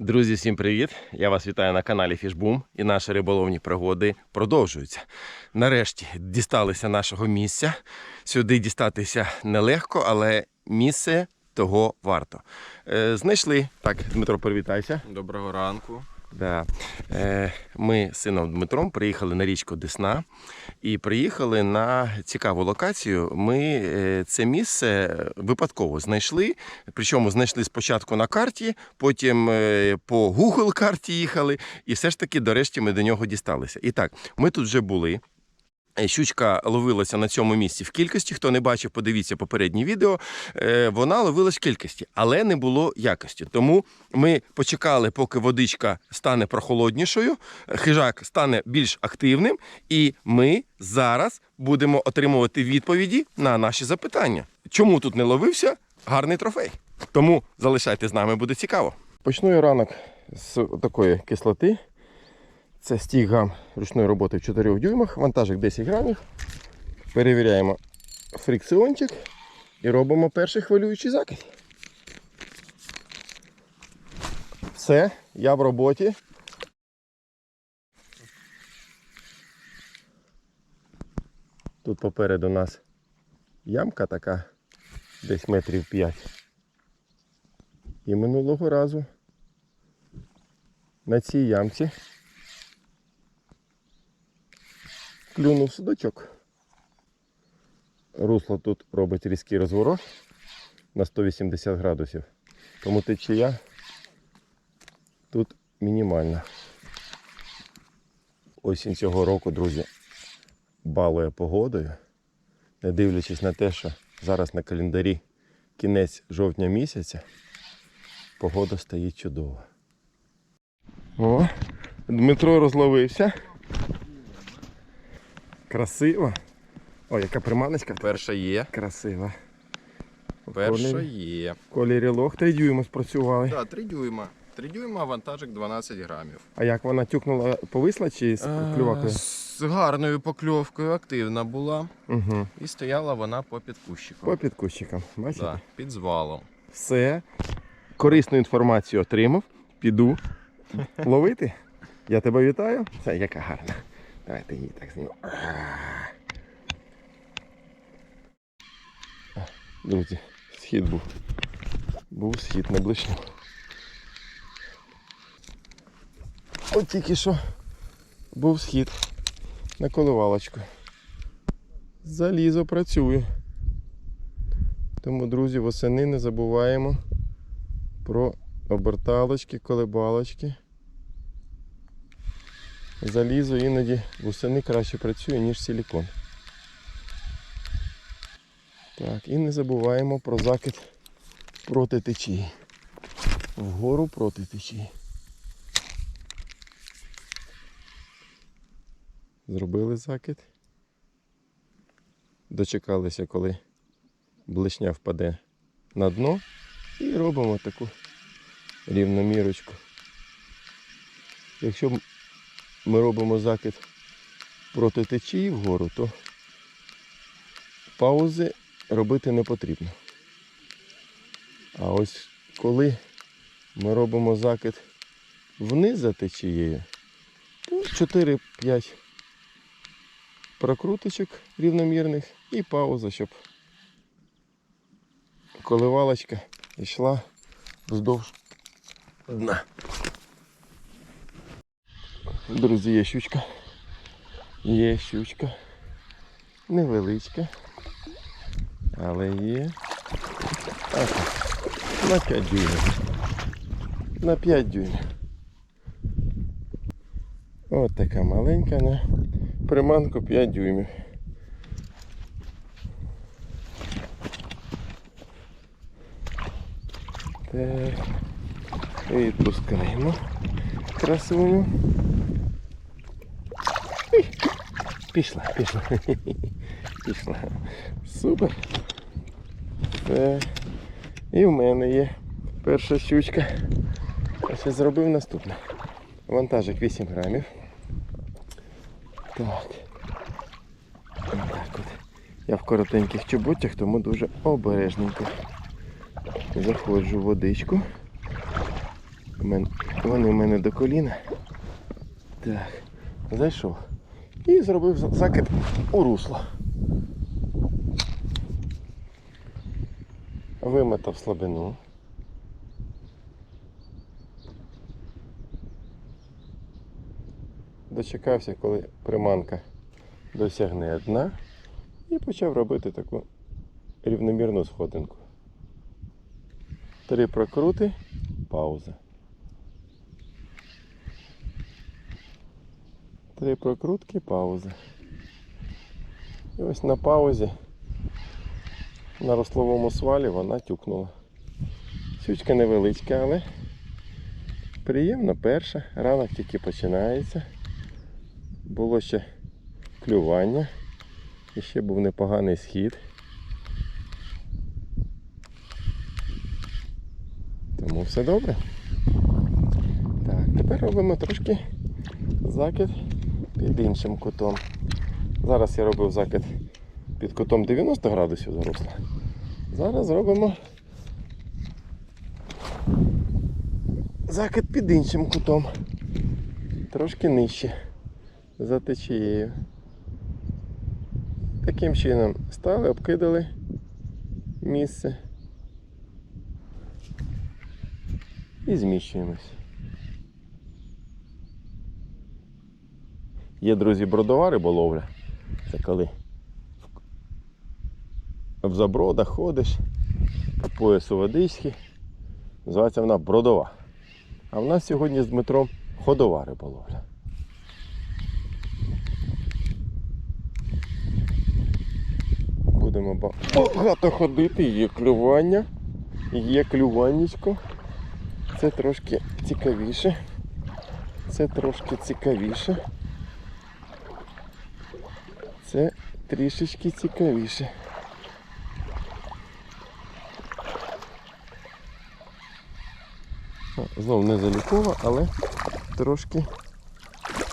Друзі, всім привіт! Я вас вітаю на каналі Фішбум і наші риболовні пригоди продовжуються. Нарешті дісталися нашого місця. Сюди дістатися нелегко, але місце того варто. Е, знайшли. Так, Дмитро, привітайся. Доброго ранку. Да. Е, Ми з сином Дмитром приїхали на річку Десна і приїхали на цікаву локацію. Ми е, це місце випадково знайшли. Причому знайшли спочатку на карті, потім е, по Google карті їхали, і все ж таки, дорешті, ми до нього дісталися. І так, ми тут вже були. Е, Щучка ловилася на цьому місці в кількості. Хто не бачив, подивіться попереднє відео. Е, Вона ловилась в кількості, але не було якості. Тому ми почекали, поки водичка стане прохолоднішою, е, хижак стане більш активним, і ми зараз будемо отримувати відповіді на наші запитання. Чому тут не ловився? Гарний трофей. Тому залишайтесь з нами, буде цікаво. Почну я ранок з такої кислоти. Це стіг гам ручної роботи в 4 дюймах, вантажик 10 грамів. Перевіряємо фрикціончик і робимо перший хвилюючий закид. Все, я в роботі. Тут попереду у нас ямка така, десь метрів 5. І минулого разу на цій ямці клюнув судачок. Русло тут робить різкий розворот на 180 градусів. Тому течія тут мінімальна. Осінь цього року, друзі, балує погодою, не дивлячись на те, що зараз на календарі кінець жовтня місяця, погода стоїть чудова. О, Дмитро розловився. Красиво. Ой, яка приманочка. Перша є. Красива. Перша Колір. є. В Кольорі лох 3 дюйми спрацювали. Так, 3 дюйма. 3 дюйма, вантажик 12 грамів. А як вона тюкнула, повисла чи з Е, клювакою? З гарною покльовкою активна була. Угу. І стояла вона по підкущику. По під кущикам. Бачите? Да, під звалом. Все. Корисну інформацію отримав. Піду ловити. Я тебе вітаю. Це яка гарна. Давайте її так знімемо. Друзі, схід був. Був схід на блишню. От тільки що був схід на коливалочку. Залізо працює. Тому, друзі, восени не забуваємо про оберталочки, колебалочки. Залізо іноді восени краще працює, ніж силікон. Так, і не забуваємо про закид проти течії. Вгору проти течії. Зробили закид. Дочекалися, коли блишня впаде на дно і робимо таку рівномірочку. Якщо ми робимо закид проти течії вгору, то паузи робити не потрібно. А ось коли ми робимо закид вниз за течією, то 4-5 прокруточок рівномірних і пауза, щоб коливалочка йшла вздовж дна. Друзі, є щучка. Є щучка. Невеличка. Але є. Так, на 5 дюймів. На 5 дюймів. От така маленька на приманку 5 дюймів. Так. Відпускаємо красуню. Пішла, пішла. Пішла. Супер. Все. І в мене є перша щучка. А ще зробив наступне. Вантажик 8 грамів. Так. Так от. Я в коротеньких чоботях, тому дуже обережненько заходжу в водичку. Вони в мене до коліна. Так, зайшов. І зробив за- закид у русло. Вимотав слабину. Дочекався, коли приманка досягне дна і почав робити таку рівномірну сходинку. Три прокрути, пауза. Три прокрутки, пауза. І ось на паузі на рословому свалі вона тюкнула. Сючка невеличка, але приємно перша. Ранок тільки починається. Було ще клювання. І ще був непоганий схід. Тому все добре. Так, тепер робимо трошки закид під іншим кутом. Зараз я робив закид під кутом 90 градусів заросла. Зараз зробимо закид під іншим кутом. Трошки нижче. За течією. Таким чином стали, обкидали місце і зміщуємось. Є, друзі, бродова риболовля. Це коли в забродах ходиш по поясу водички. Називається вона бродова. А в нас сьогодні з Дмитром ходова риболовля. Будемо багато ходити, є клювання, є клюваннячко. Це трошки цікавіше. Це трошки цікавіше. Це трішечки цікавіше. О, Знов не залікова, але трошки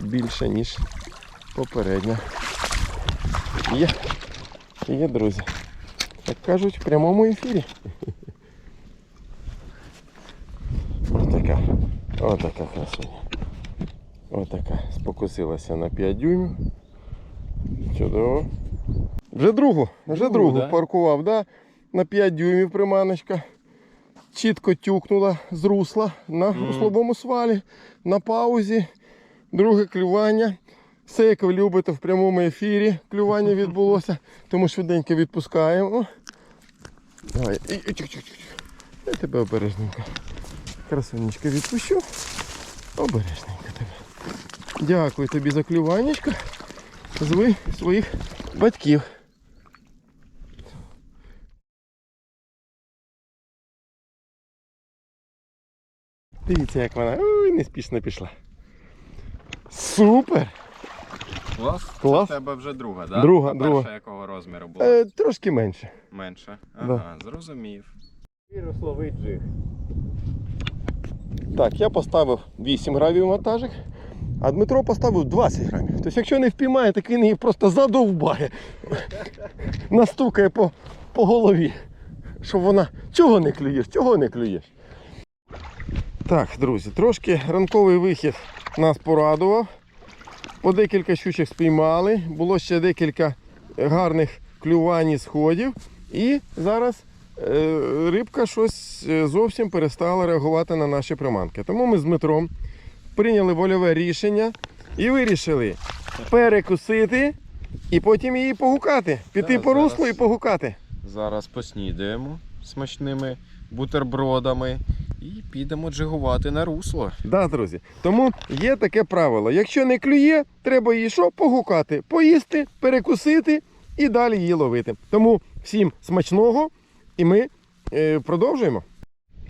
більше, ніж попередня. Є, є, друзі. Як кажуть, в прямому ефірі. Отака. Отака красуня. Отака. Спокусилася на 5 дюймів. Чудово. Вже другу, вже Другу, другу да? паркував, да? На 5 дюймів приманочка. Чітко тюкнула з русла на Мгм. слабому свалі, на паузі. Друге клювання. Все, як ви любите в прямому ефірі. Клювання відбулося, тому швиденько відпускаємо. Давай. Я тебе обережненько. Красунечка відпущу. Обережненько тебе. Дякую тобі за клюванечко. Зви своїх батьків. Дивіться, як вона ой, неспішно пішла. Супер! Клас? Клас. Це в тебе вже друга, так? Друга, Перша друга. якого розміру була? Е, трошки менше. Менше. Да. Ага, зрозумів. Вірусловий джиг. Так, я поставив 8 грамів вантажик, а Дмитро поставив 20 грамів. Тобто, якщо не впіймає, так він її просто задовбає. Настукає по, по голові. Щоб вона. Чого не клюєш? Чого не клюєш? Так, друзі, трошки ранковий вихід нас порадував. По декілька щучок спіймали. Було ще декілька гарних клювань і сходів. І зараз е, рибка щось е, зовсім перестала реагувати на наші приманки. Тому ми з Дмитром прийняли вольове рішення і вирішили перекусити і потім її погукати. Піти Так, по руслу зараз. і погукати. Зараз поснідаємо смачними бутербродами і підемо джигувати на русло. Да, друзі. Тому є таке правило. Якщо не клює, треба її що? Погукати, поїсти, перекусити і далі її ловити. Тому всім смачного і ми е, продовжуємо.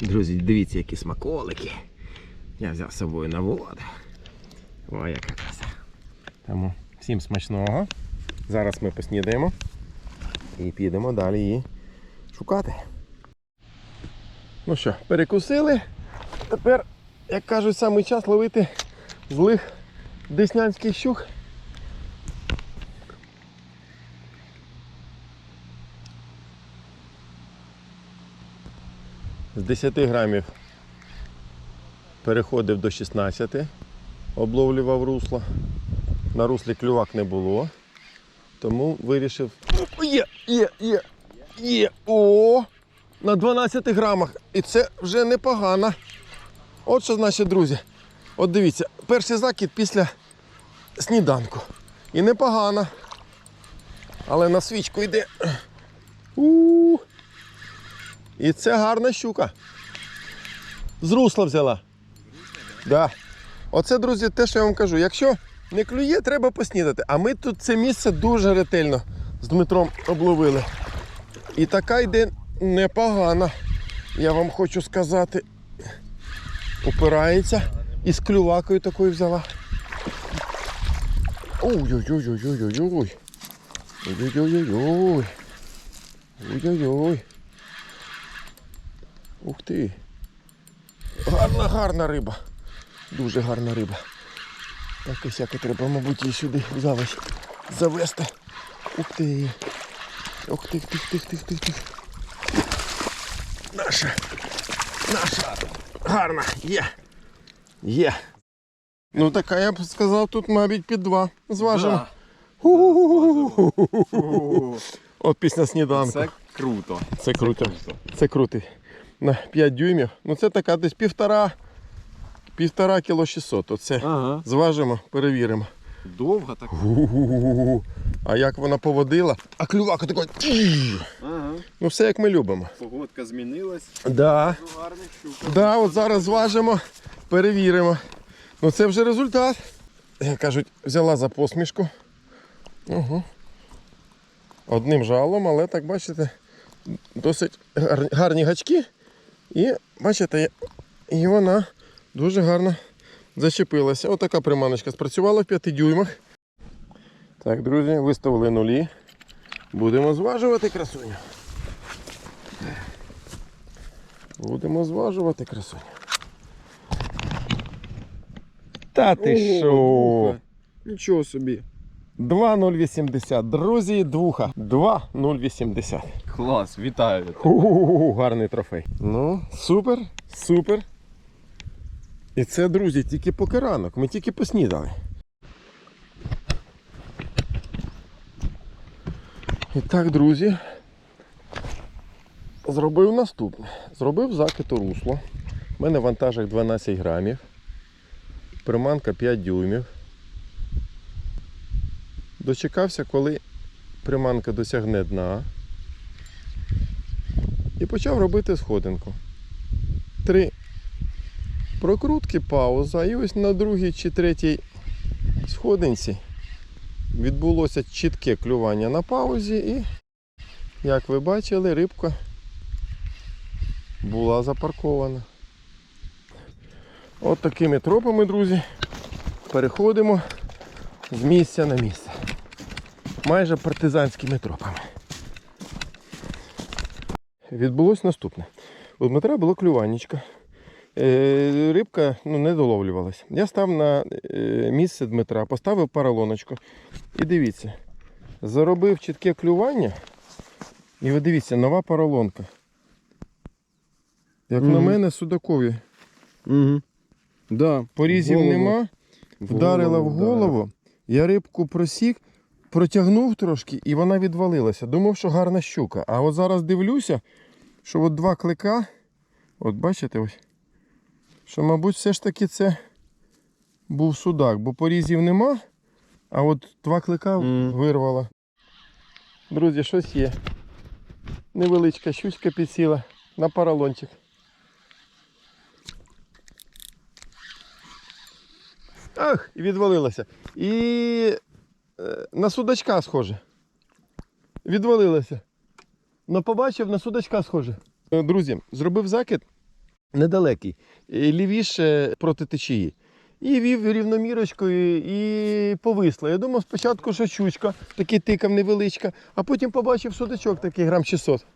Друзі, дивіться, які смаколики. Я взяв з собою на воду. О, яка краса. Тому всім смачного. Зараз ми поснідаємо і підемо далі її шукати. Ну що, перекусили. Тепер, як кажуть, самий час ловити злих деснянських щук. З 10 грамів переходив до 16, обловлював русло. На руслі клювак не було. Тому вирішив. Є, є, є, є. О! На 12 грамах. І це вже непогано. От що значить, друзі. От дивіться, перший закид після сніданку. І непогано. Але на свічку йде. у І це гарна щука. З русла взяла. Да. Оце, друзі, те, що я вам кажу. Якщо не клює, треба поснідати. А ми тут це місце дуже ретельно з Дмитром обловили. І така йде непогана. Я вам хочу сказати. Упирається. І з клювакою такою взяла. Ой-ой-ой-ой-ой-ой-ой. Ой-ой-ой-ой. Ой-ой-ой. Ух ти. Гарна, гарна риба. Дуже гарна риба. Так і всяке треба, мабуть, її сюди в завести. Ух ти. Ух ти, тих, тих, тих, тих, тих. Наша. Наша. Гарна. Є. Є. Ну така, я б сказав, тут, мабуть, під два. Зважимо. От після сніданку. Це круто. Це круто. круто. Це крутий. На 5 дюймів. Ну це така десь півтора. Півтора кіло 600. Оце Ага. зважимо, перевіримо. Довго так. Гу-гу-гу-гу. А як вона поводила? А клювака такий. Ага. Ну все як ми любимо. Погодка змінилась. Да. Ну, щука. Да, от зараз зважимо, перевіримо. Ну це вже результат. Як кажуть, взяла за посмішку. Угу. Одним жалом, але так бачите, досить гарні гачки. І бачите, і вона дуже гарно зачепилася. Отака приманочка спрацювала в 5 дюймах. Так, друзі, виставили нулі. Будемо зважувати красуню. Будемо зважувати красуню. Та ти що? Нічого собі. 2,080. Друзі, двуха. 2,080. Клас, вітаю. Гарний трофей. Ну, супер, супер. І це, друзі, тільки поки ранок. Ми тільки поснідали. І так, друзі. Зробив наступне. Зробив закид у русло. У мене вантажик 12 грамів. Приманка 5 дюймів. Дочекався, коли приманка досягне дна. І почав робити сходинку. Три прокрутки, пауза. І ось на другій чи третій сходинці відбулося чітке клювання на паузі і, як ви бачили, рибка була запаркована. От такими тропами, друзі, переходимо з місця на місце. Майже партизанськими тропами відбулось наступне. У Дмитра було клюванечко. Е, Рибка ну, не доловлювалась. Я став на е, місце Дмитра, поставив паралоночку. І дивіться, заробив чітке клювання. І ви дивіться, нова паралонка. Як на мене, судакові. Угу. Да. Порізів Голову. нема, вдарила в Голову голову. Я рибку просік, протягнув трошки і вона відвалилася. Думав, що гарна щука. А от зараз дивлюся, що от два клика, от бачите ось, що, мабуть, все ж таки це був судак, бо порізів нема, а от два клика Мгм. вирвала. Друзі, щось є. Невеличка щучка підсіла на паралончик. Ах, і відвалилася. І е, на судачка схоже. Відвалилася. Ну, побачив, на судачка схоже. Е, Друзі, зробив закид недалекий, лівіше проти течії. І вів рівномірочкою і повисла. Я думав спочатку, що щучка, такий тикав невеличка, а потім побачив судачок такий грам 600.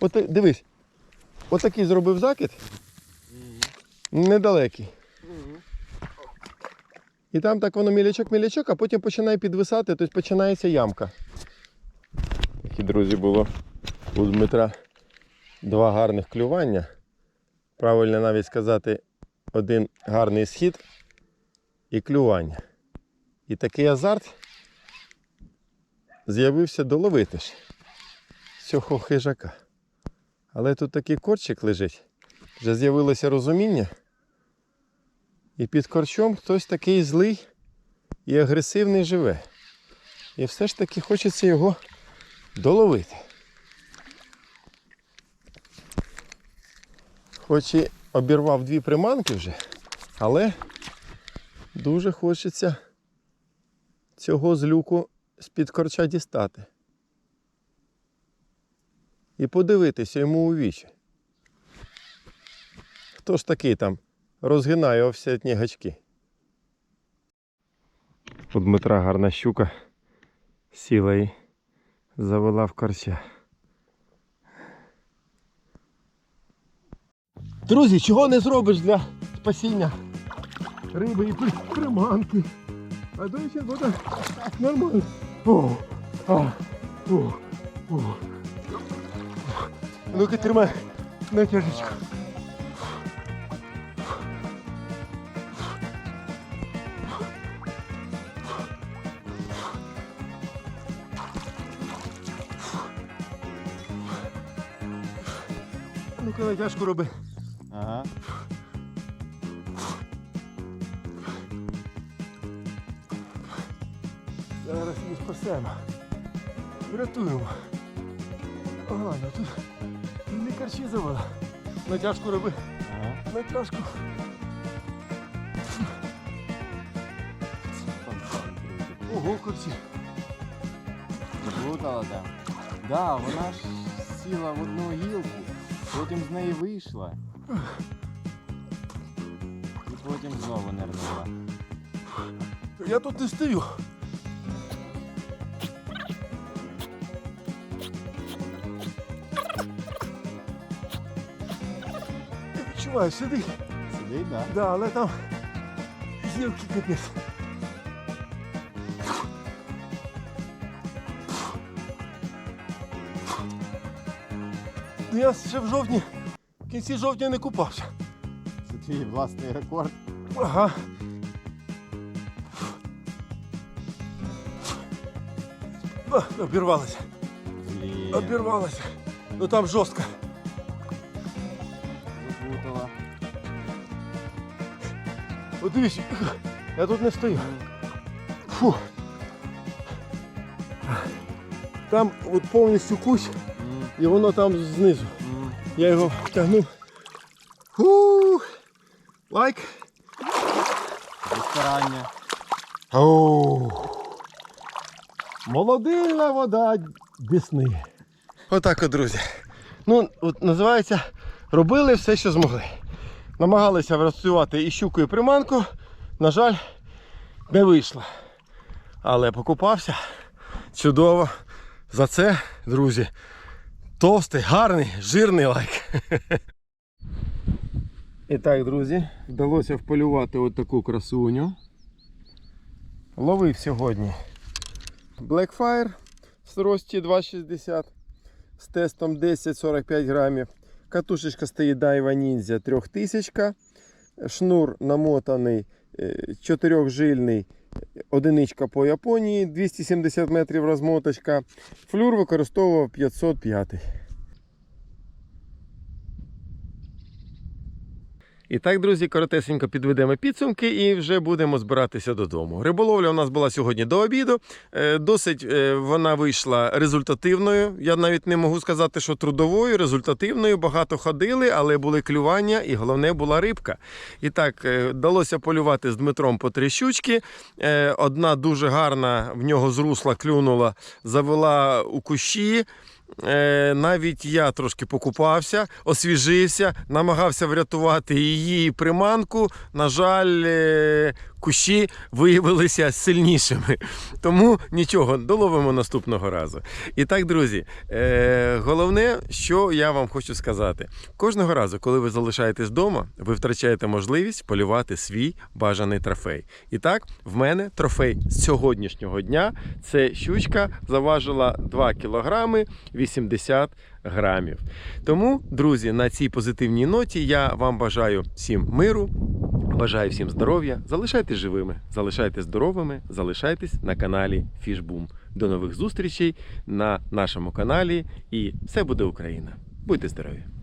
От дивись. Отакий зробив закид. Недалекий. І там так воно мілячок-мілячок, а потім починає підвисати, тобто починається ямка. Такі, друзі, було у Дмитра два гарних клювання. Правильно навіть сказати, один гарний схід і клювання. І такий азарт з'явився доловити ж цього хижака. Але тут такий корчик лежить. Вже з'явилося розуміння. І під корчом хтось такий злий і агресивний живе. І все ж таки хочеться його доловити. Хоч і обірвав дві приманки вже, але дуже хочеться цього злюку з-під корча дістати. І подивитися йому у вічі. Хто ж такий там розгинає овсятні гачки? У Дмитра гарна щука сіла і завела в корча. Друзі, чого не зробиш для спасіння риби і при- приманки? А до речі, буде нормально. О, а, о, о. Ну-ка тримай натяжечку. Ну-ка натяжку роби. Ага. Зараз її спасемо. Врятуємо. Ну тут не карчі завела. Натяжку роби. Ага. Натяжку. Ого, корчі. Плутала, да. Да, вона ж сіла в одну гілку, потім з неї вийшла. І потім знову нирнула. Я тут не стою. Я відчуваю, сидить. Сидить, да? Да, але там зілки капець. Ну я ще в жовтні, кінці жовтня не купався. Це твій власний рекорд. Ага. Обірвалося, Блін, обірвалося. Ну там жорстко. заплутала. От дивись, я тут не стою. Фу. Там от повністю кусь, і воно там знизу. Я його втягнув. Лайк. Зі старання. Молодильна вода Десни. Отак от, друзі. Ну, от називається, робили все, що змогли. Намагалися працювати і щуку, і приманку. На жаль, не вийшло. Але покупався. Чудово. За це, друзі, товстий, гарний, жирний лайк. І так, друзі, вдалося вполювати от красуню. Ловив сьогодні Blackfire в срості 2,60 з тестом 10-45 грамів. Катушечка стоїть Daiwa Ninja 3000. Шнур намотаний е, чотирьохжильний одиничка по Японії, 270 метрів розмоточка. Флюр використовував 505. І так, друзі, коротесенько підведемо підсумки і вже будемо збиратися додому. Риболовля у нас була сьогодні до обіду. Е, Досить е, вона вийшла результативною. Я навіть не можу сказати, що трудовою, результативною. Багато ходили, але були клювання, і головне була рибка. І так, е, вдалося полювати з Дмитром по три щучки. Одна дуже гарна в нього з русла клюнула, завела у кущі. Е, навіть я трошки покупався, освіжився, намагався врятувати її приманку. На жаль, е, кущі виявилися сильнішими. Тому нічого, доловимо наступного разу. І так, друзі, е, головне, що я вам хочу сказати: кожного разу, коли ви залишаєтесь вдома, ви втрачаєте можливість полювати свій бажаний трофей. І так, в мене трофей з сьогоднішнього дня це щучка заважила 2 кілограми 80 грамів. Тому, друзі, на цій позитивній ноті я вам бажаю всім миру, Бажаю всім здоров'я, залишайтесь живими, залишайтесь здоровими, залишайтесь на каналі Фішбум. До нових зустрічей на нашому каналі і все буде Україна. Будьте здорові!